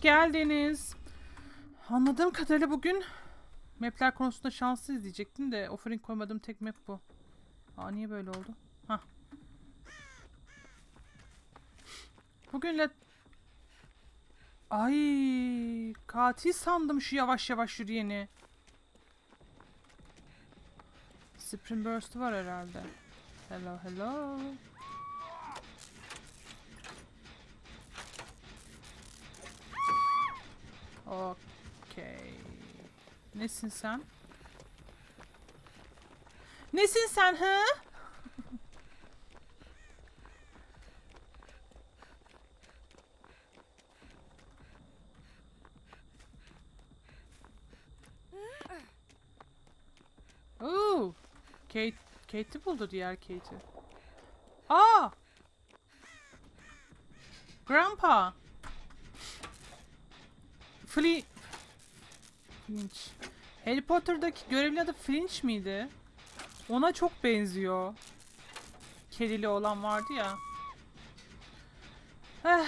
geldiniz. Anladığım kadarıyla bugün mapler konusunda şanslıyız diyecektim de offering koymadığım tek map bu. Aa niye böyle oldu? Hah. Bugünle Ay katil sandım şu yavaş yavaş yürüyeni. Spring Burst var herhalde. Hello hello. Okey. Nesin sen? Nesin sen hı? Oo. Kate, Kate'i buldu diğer Kate'i. Aa! Grandpa. Fli... Flinch. Harry Potter'daki görevli adı Flinch miydi? Ona çok benziyor. Kedili olan vardı ya. Eh.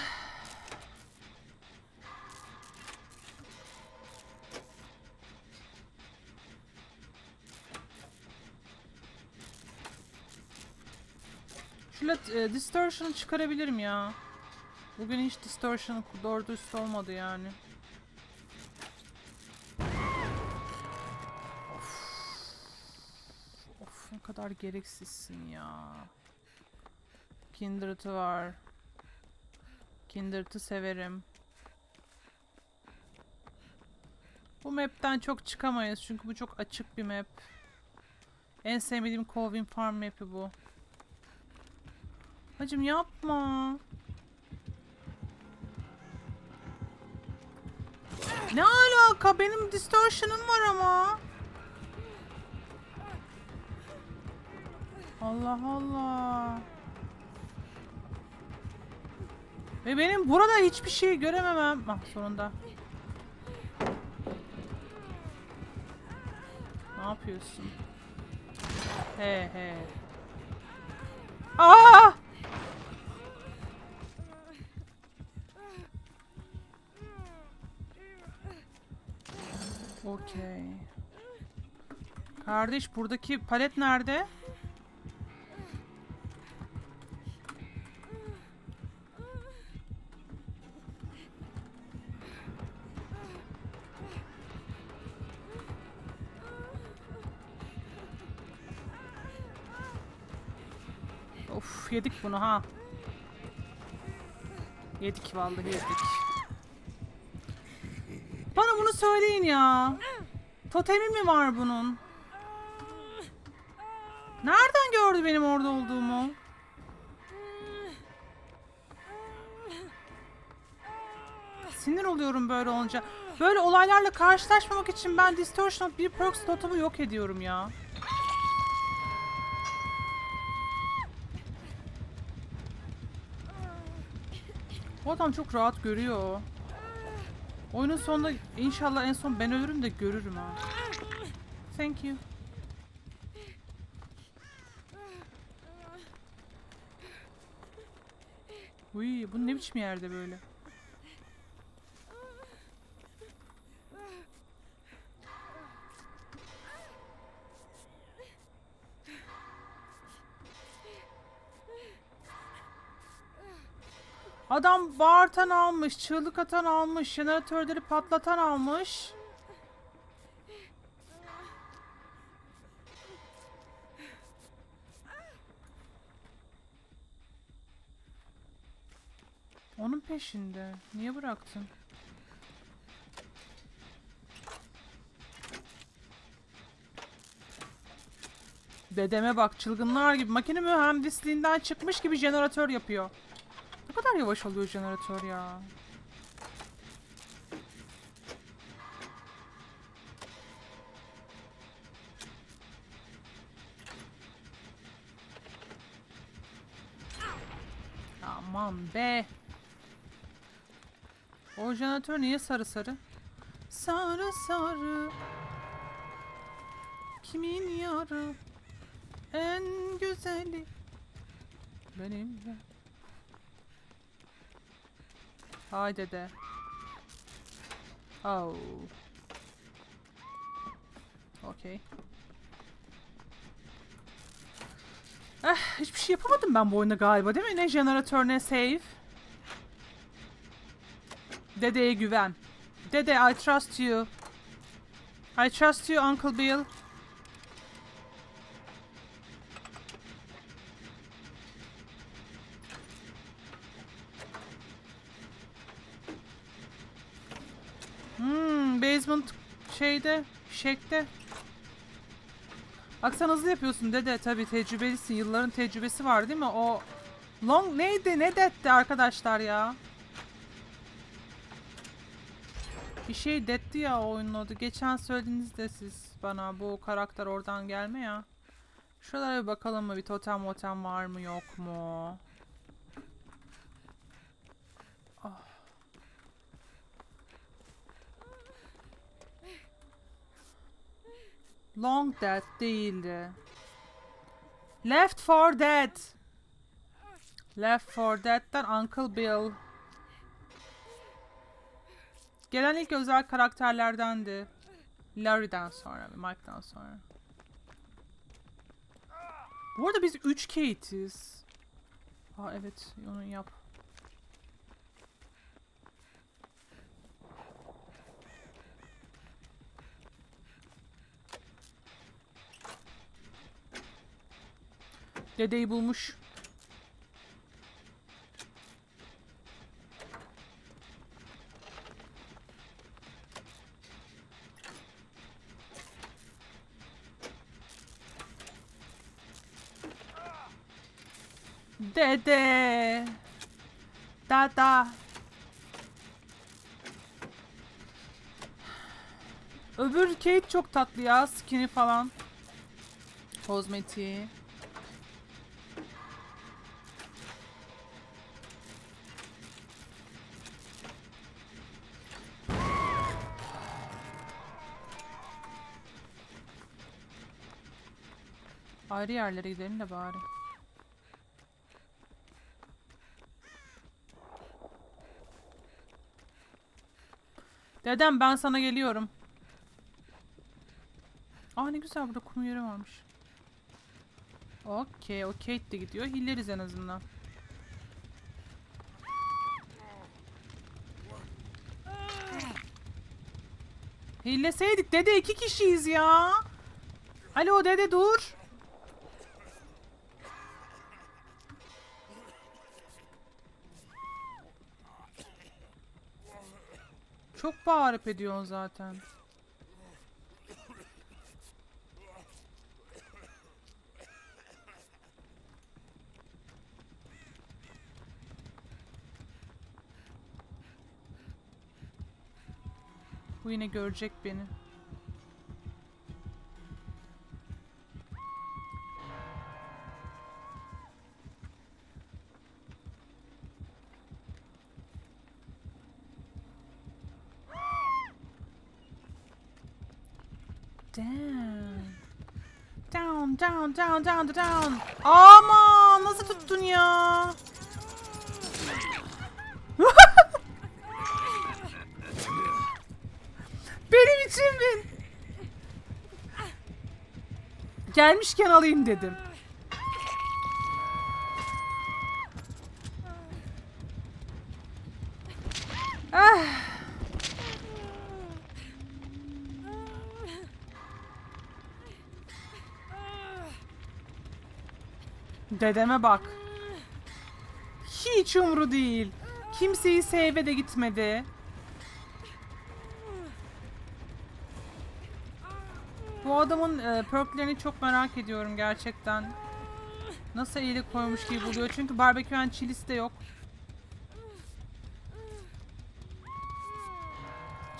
Şöyle e, distortion'ı çıkarabilirim ya. Bugün hiç distortion doğru dürüst olmadı yani. Kadar gereksizsin ya. Kindred'ı var. Kindred'ı severim. Bu map'ten çok çıkamayız çünkü bu çok açık bir map. En sevmediğim Colvin Farm map'i bu. Hacım yapma. Ne alaka? Benim distortion'ım var ama. Allah Allah. Ve benim burada hiçbir şey görememem. Ah sonunda. Ne yapıyorsun? He he. Aa! Okey. Kardeş buradaki palet nerede? Of yedik bunu ha. Yedik vallahi yedik. Bana bunu söyleyin ya. Totemi mi var bunun? Nereden gördü benim orada olduğumu? Sinir oluyorum böyle olunca. Böyle olaylarla karşılaşmamak için ben Distortion bir perks totem'ı yok ediyorum ya. Bu adam çok rahat görüyor. Oyunun sonunda inşallah en son ben ölürüm de görürüm ha. Thank you. Uy, bu ne biçim yerde böyle? Adam bağırtan almış, çığlık atan almış, jeneratörleri patlatan almış. Onun peşinde. Niye bıraktın? Dedeme bak çılgınlar gibi makine mühendisliğinden çıkmış gibi jeneratör yapıyor. Kadar yavaş oluyor jeneratör ya. Aman be. O jeneratör niye sarı sarı? Sarı sarı. Kimin yarı? En güzeli. Benim de. Haydi de. Oh. Okay. Eh, hiçbir şey yapamadım ben bu oyunda galiba değil mi? Ne jeneratör ne save. Dedeye güven. Dede I trust you. I trust you Uncle Bill. Hmm, basement şeyde, şekte. Bak sen hızlı yapıyorsun dede tabi tecrübelisin. Yılların tecrübesi var değil mi? O long neydi ne detti arkadaşlar ya? Bir şey detti ya o oyunun adı. Geçen söylediniz de siz bana bu karakter oradan gelme ya. Şuralara bir bakalım mı? Bir totem motem var mı yok mu? Long Dead değildi. Left 4 Dead. Left 4 Dead'den Uncle Bill. Gelen ilk özel karakterlerdendi. Larry'den sonra ve Mike'dan sonra. Bu arada biz 3 Kate'iz. Aa evet onu yap. Dedeyi bulmuş. Dede. Dada. Öbür Kate çok tatlı ya. Skinny falan. Kozmetiği. Ayrı yerlere gidelim de bari. Dedem ben sana geliyorum. Aa ne güzel burada kum yeri varmış. Okey o Kate de gidiyor. Hilleriz en azından. Hilleseydik dede iki kişiyiz ya. Alo dede dur. Çok bağırıp ediyorsun zaten. Bu yine görecek beni. Down, down, down, down. Aman nasıl tuttun ya? Benim için mi? Gelmişken alayım dedim. Ah. Dedeme bak. Hiç umru değil. Kimseyi sevve de gitmedi. Bu adamın e, perklerini çok merak ediyorum gerçekten. Nasıl iyilik koymuş gibi buluyor. Çünkü barbekü and chilisi de yok.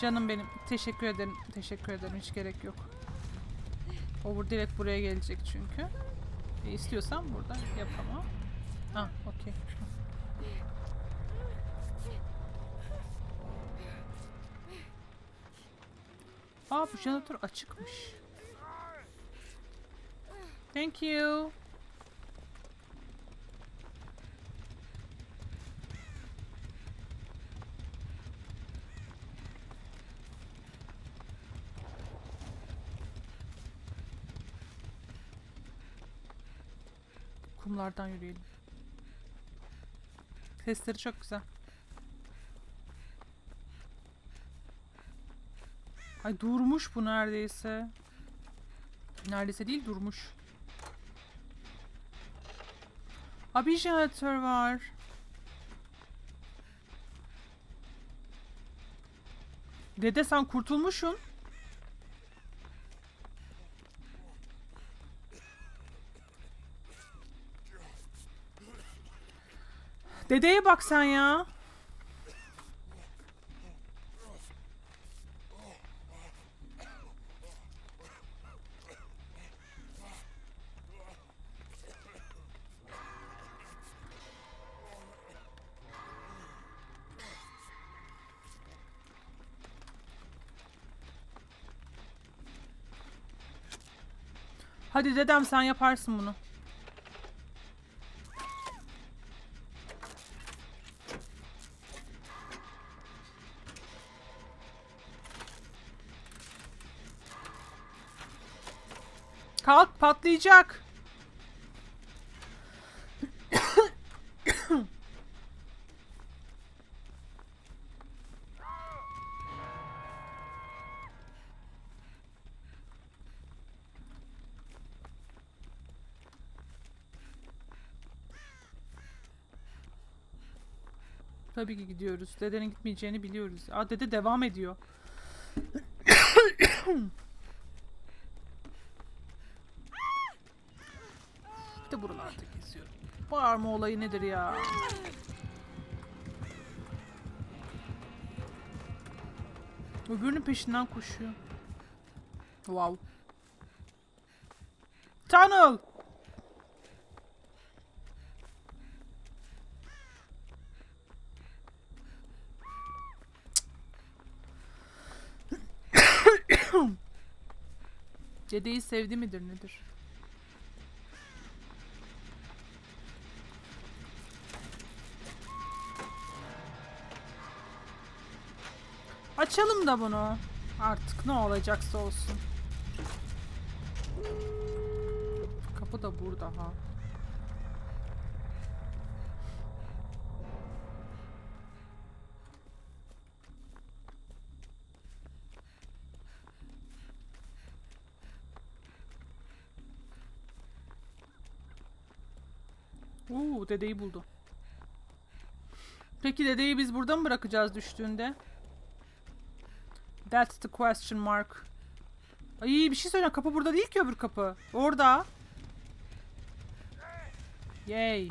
Canım benim. Teşekkür ederim. Teşekkür ederim. Hiç gerek yok. O bur- direkt buraya gelecek çünkü. E, istiyorsan burada yapamam. Ah, okey. Aa bu jeneratör açıkmış. Thank you. Kumlardan yürüyelim. Sesleri çok güzel. Ay durmuş bu neredeyse. Neredeyse değil durmuş. Abi jeneratör var. Dede sen kurtulmuşsun. Dedeye bak sen ya. Hadi dedem sen yaparsın bunu. Patlayacak. Tabii ki gidiyoruz. Dedenin gitmeyeceğini biliyoruz. Aa dede devam ediyor. Bir de buralarda geziyorum. Bağırma olayı nedir ya? Öbürünün peşinden koşuyor. Wow. Tunnel! Dedeyi sevdi midir nedir? Açalım da bunu. Artık ne olacaksa olsun. Kapı da burada ha. Oo, dedeyi buldu. Peki dedeyi biz burada mı bırakacağız düştüğünde? That's the question mark. Ay bir şey söyle kapı burada değil ki öbür kapı. Orada. Yay.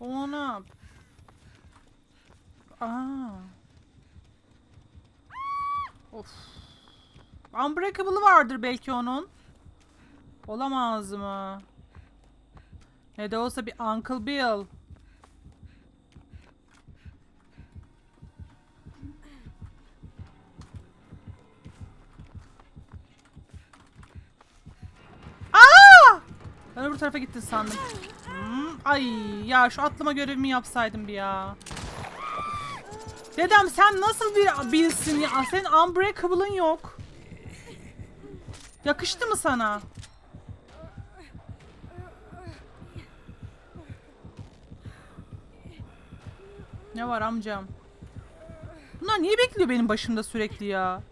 Ona. Aa. Of. Unbreakable'ı vardır belki onun. Olamaz mı? Ne de olsa bir Uncle Bill. Tarafa gittin sandım. Hmm, ay ya şu atlama görevimi yapsaydım bir ya. Dedem sen nasıl bir bilsin ya? Senin Unbreakable'ın yok. Yakıştı mı sana? Ne var amcam? Bunlar niye bekliyor benim başımda sürekli ya?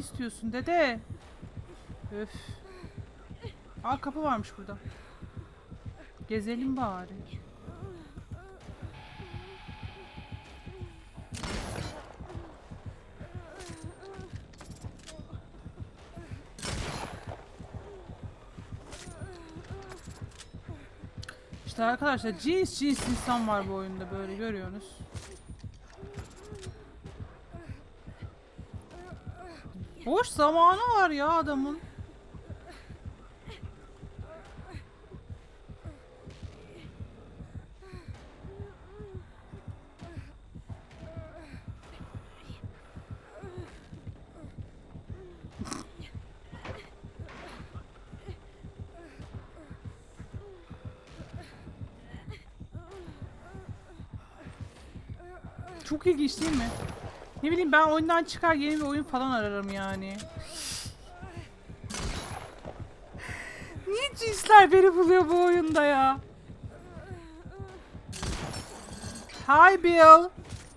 İstiyorsun dede? Öf. Aa kapı varmış burada. Gezelim bari. İşte arkadaşlar cins cins insan var bu oyunda böyle görüyorsunuz. Boş zamanı var ya adamın. Çok ilginç değil mi? Ne bileyim ben oyundan çıkar yeni bir oyun falan ararım yani. Niye cinsler beni buluyor bu oyunda ya? Hi Bill.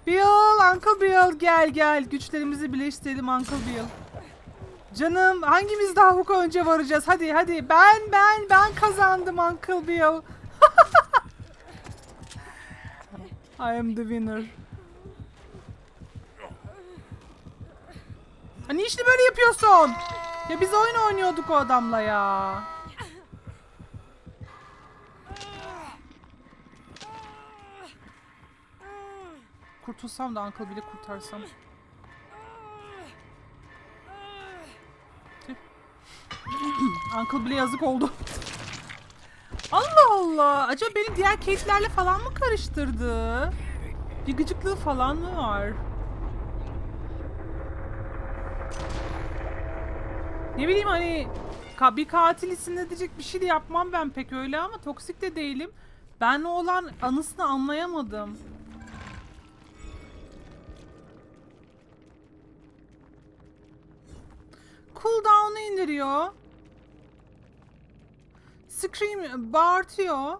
Bill, Uncle Bill gel gel. Güçlerimizi birleştirelim Uncle Bill. Canım hangimiz daha hukuka önce varacağız? Hadi hadi. Ben ben ben kazandım Uncle Bill. I am the winner. Ha niye işte böyle yapıyorsun? Ya biz oyun oynuyorduk o adamla ya. Kurtulsam da Uncle bile kurtarsam. Uncle bile yazık oldu. Allah Allah. Acaba beni diğer Kate'lerle falan mı karıştırdı? Bir gıcıklığı falan mı var? Ne bileyim hani bir katil isim edecek bir şey de yapmam ben pek öyle ama toksik de değilim. Ben olan anısını anlayamadım. Cooldown'u indiriyor. Scream bağırtıyor.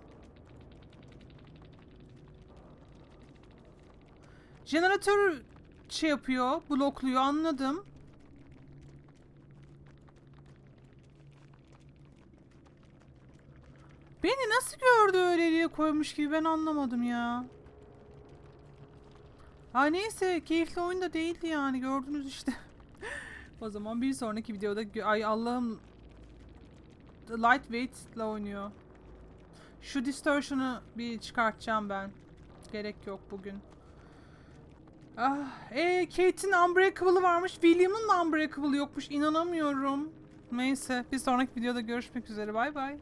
Jeneratör şey yapıyor, blokluyor anladım. Beni nasıl gördü öyle diye koymuş gibi ben anlamadım ya. Ha neyse keyifli oyun da değildi yani gördünüz işte. o zaman bir sonraki videoda ay Allah'ım lightweight ile oynuyor. Şu distortion'ı bir çıkartacağım ben. Gerek yok bugün. Ah, e Kate'in Unbreakable'ı varmış. William'ın Unbreakable yokmuş. İnanamıyorum. Neyse bir sonraki videoda görüşmek üzere. Bay bay.